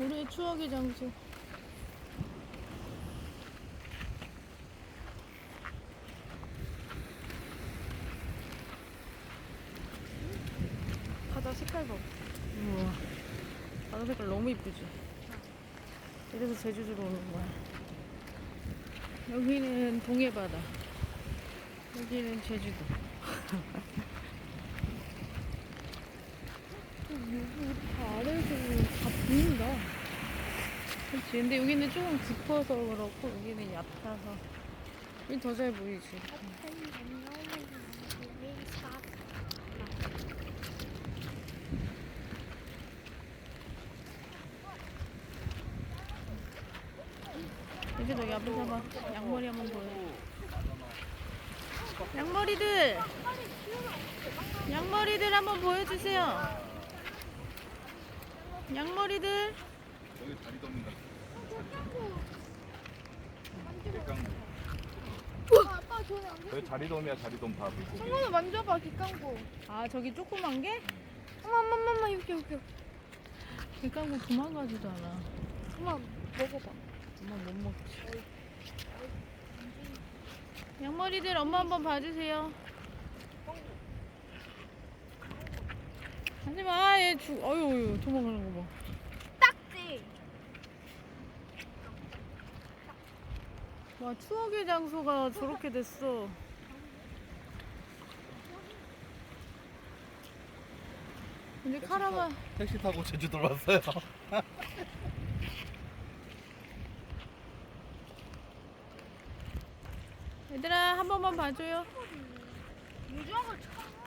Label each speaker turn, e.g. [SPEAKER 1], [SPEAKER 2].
[SPEAKER 1] 우리의 추억의 장소. 바다 색깔 봐. 우와. 바다 색깔 너무 이쁘지? 이래서 제주도로 오는 거야. 여기는 동해바다. 여기는 제주도. 다 아래에서 다 보인다. 그렇지. 근데 여기는 조금 깊어서 그렇고 여기는 얕아서 여기 더 잘 보이지. 이제 저기 앞에 봐봐. 양머리 한번 보여. 양머리들. 양머리들 한번 보여주세요. 양머리들.
[SPEAKER 2] 여기 다리 돕니다.
[SPEAKER 3] 아빠 저기 안
[SPEAKER 2] 여기 자리돔이야 자리돔 밥 있고.
[SPEAKER 3] 손으로 만져봐 뒷광고
[SPEAKER 1] 아 저기 조그만 게?
[SPEAKER 3] 어머 어머 어머 어머 이렇게 이렇게
[SPEAKER 1] 길가고 도망가지도 않아.
[SPEAKER 3] 그만 먹어봐
[SPEAKER 1] 엄마 못 먹지. 양머리들 엄마 한번 봐주세요. 하지 마, 얘 죽, 어유, 어유, 도망가는 거 봐.
[SPEAKER 3] 딱지
[SPEAKER 1] 와, 추억의 장소가 저렇게 됐어. 근데 카라가
[SPEAKER 2] 택시 타고 제주도 왔어요.
[SPEAKER 1] 얘들아 한 번만 봐줘요.
[SPEAKER 3] 요정을 처음